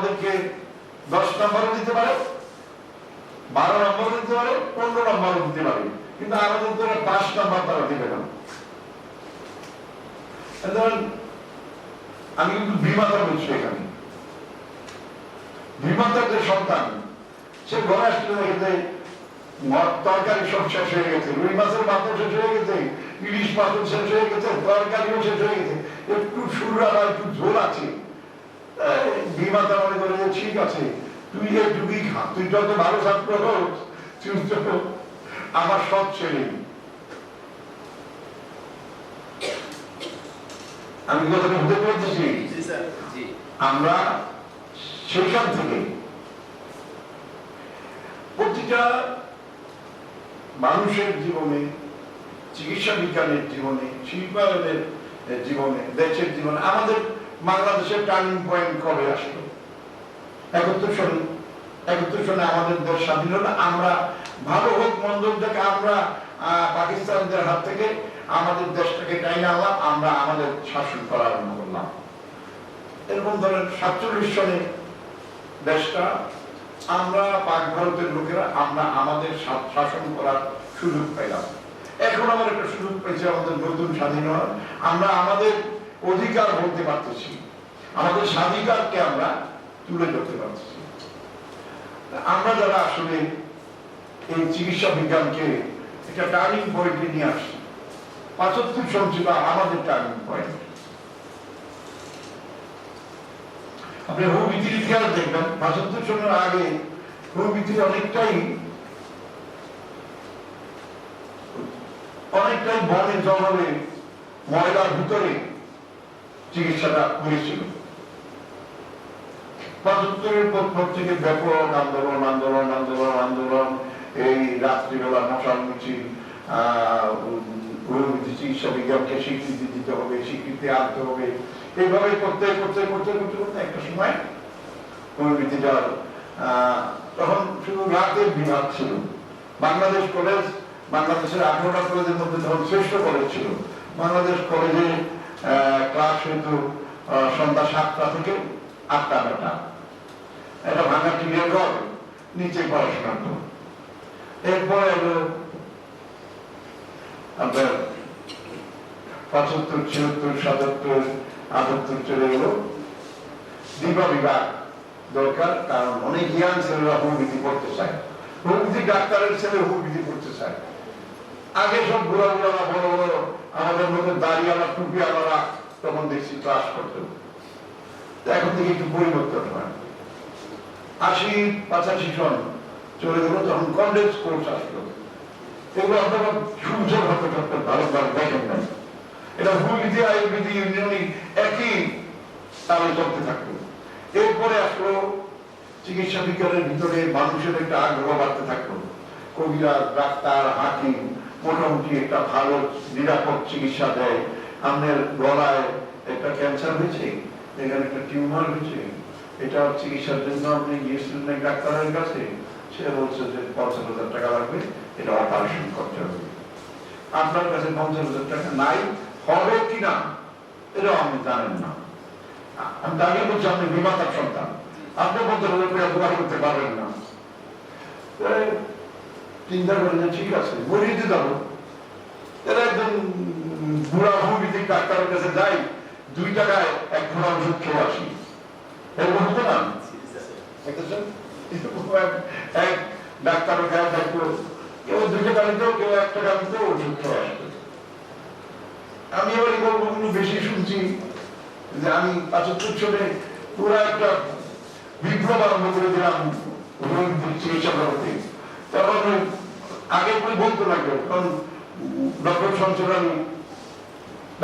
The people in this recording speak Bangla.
আমাদেরকে দশ নম্বরও দিতে পারে, বারো নম্বরও দিতে পারে, পনেরো নম্বরও দিতে পারে। কিন্তু আমাদের তো পাঁচ নম্বর তারা দিবে না। আমি কিন্তু বিমাতা বলছি এখানে। বিমাতার যে সন্তান, সে ঘরে আসলে দেখে তরকারি সব শেষ হয়ে গেছে, রুই মাছের মাথা শেষ হয়ে গেছে, ইলিশ মাছের শেষ হয়ে গেছে, তরকারিও শেষ হয়ে গেছে। একটু সুরা বা একটু ঝোল আছে। বিমাতা মনে করে যে ঠিক আছে তুই এইটুকুই খা তুই ভালো ছাত্র তুই যত আমার সব ছেলে আমি জি আমরা সেখান থেকে প্রতিটা মানুষের জীবনে চিকিৎসা বিজ্ঞানের জীবনে শিল্পায়নের জীবনে দেশের জীবনে আমাদের বাংলাদেশের টার্নিং পয়েন্ট কবে আসলো? একাত্তর সনে একাত্তর সনে আমাদের দেশ স্বাধীন হলো। আমরা ভালো হোক, মন্দ দেখে আমরা পাকিস্তানদের হাত থেকে আমাদের দেশটাকে টাইনে আনলাম, আমরা আমাদের শাসন করা আরম্ভ করলাম। এরকম ধরেন সাতচল্লিশ সনে দেশটা, আমরা পাক ভারতের লোকেরা, আমরা আমাদের শাসন করার সুযোগ পাইলাম। এখন আমার একটা সুযোগ পেয়েছে আমাদের নতুন স্বাধীন হওয়ার আমরা আমাদের অধিকার বলতে পারতেছি। আমাদের স্বাধিকারকে আমরা তুলে ধরতে পারতেছি। আমরা যারা আসলে এই চিকিৎসা বিজ্ঞানকে একটা টার্নিং পয়েন্টে নিয়ে আসছি, পঁচাত্তর সন আমাদের টার্নিং পয়েন্ট আপনি হুবিতির ইতিহাস দেখবেন, পঁচাত্তর সনের আগে হুবিতি অনেকটাই অনেকটাই বনে জঙ্গলে ময়লার ভিতরে চিকিৎসাটা হয়েছিল পঁচাত্তরের পর থেকে ব্যাপক আন্দোলন আন্দোলন আন্দোলন আন্দোলন এই রাত্রিবেলা মশাল মিছিল চিকিৎসা বিজ্ঞানকে স্বীকৃতি দিতে হবে স্বীকৃতি আনতে হবে। এইভাবে করতে করতে করতে করতে করতে একটা সময় হোমিওপ্যাথিটার আহ, তখন শুধু রাতের বিভাগ ছিল। বাংলাদেশ কলেজ বাংলাদেশের আঠারোটা কলেজের মধ্যে তখন শ্রেষ্ঠ কলেজ ছিল। বাংলাদেশ কলেজে ক্লাস আহ, সন্ধ্যা সাতটা থেকে আটটা নটা একটা ভাঙা টিনের ঘর নিচে পড়াশোনা করতো এরপরে হলো আপনার পঁচাত্তর ছিয়াত্তর সাতাত্তর আটাত্তর চলে গেলো। দিবা বিভাগ দরকার কারণ অনেক ইয়াং ছেলেরা হোমিওপ্যাথি পড়তে চায়। হোমিওপ্যাথি ডাক্তারের ছেলে হোমিওপ্যাথি পড়তে চায়। আগে সব বুড়া বুড়ারা বড় বড় আমাদের মতো দাঁড়িয়ালা টুপি আলারা তখন দেখছি ক্লাস করতো এখন থেকে একটু পরিবর্তন হয়। আশি পঁচাশি সন চলে গেল, তখন কলেজ কোর্স আসলো। এগুলো ভালোভাবে দেখেন নাই। এটা ইউনিয়নই একই তালে চলতে থাকল। এরপরে আসলো চিকিৎসা বিজ্ঞানের ভিতরে মানুষের একটা আগ্রহ বাড়তে থাকল। কবিরাজ, ডাক্তার, হাকিম মোটামুটি একটা ভালো নিরাপদ চিকিৎসা দেয়। আপনার গলায় একটা ক্যান্সার হয়েছে, এখানে একটা টিউমার হয়েছে। এটা চিকিৎসার জন্য আপনি গিয়েছিলেন ডাক্তারের কাছে? সে বলছে যে পঞ্চাশ হাজার টাকা লাগবে, এটা অপারেশন করতে হবে। আপনার কাছে পঞ্চাশ হাজার টাকা নাই, হবে কি না এটা আপনি জানেন না। আমি দাঁড়িয়ে বলছি, আপনি বিমাতার সন্তান। আপনি পঞ্চাশ হাজার টাকা করতে পারবেন না। চিন্তা করেন যে ঠিক আছে মরিয়ে দিতে যাব এরা একদম বুড়া ভূমিতিক ডাক্তারের কাছে যাই দুই টাকায় এক ঘোড়া ওষুধ খেয়ে আসি এরকম হতো না এক- থাকতো কেউ টাকা নিত কেউ এক টাকা নিত ওষুধ খেয়ে আসতো আমি এবার গল্পগুলো বেশি শুনছি যে আমি পাঁচাত্তর সনে পুরো একটা বিপ্লব আরম্ভ করে দিলাম চিকিৎসা জগতে তখন আগে বলতে লাগবে কারণ ডক্টর সঞ্চরণী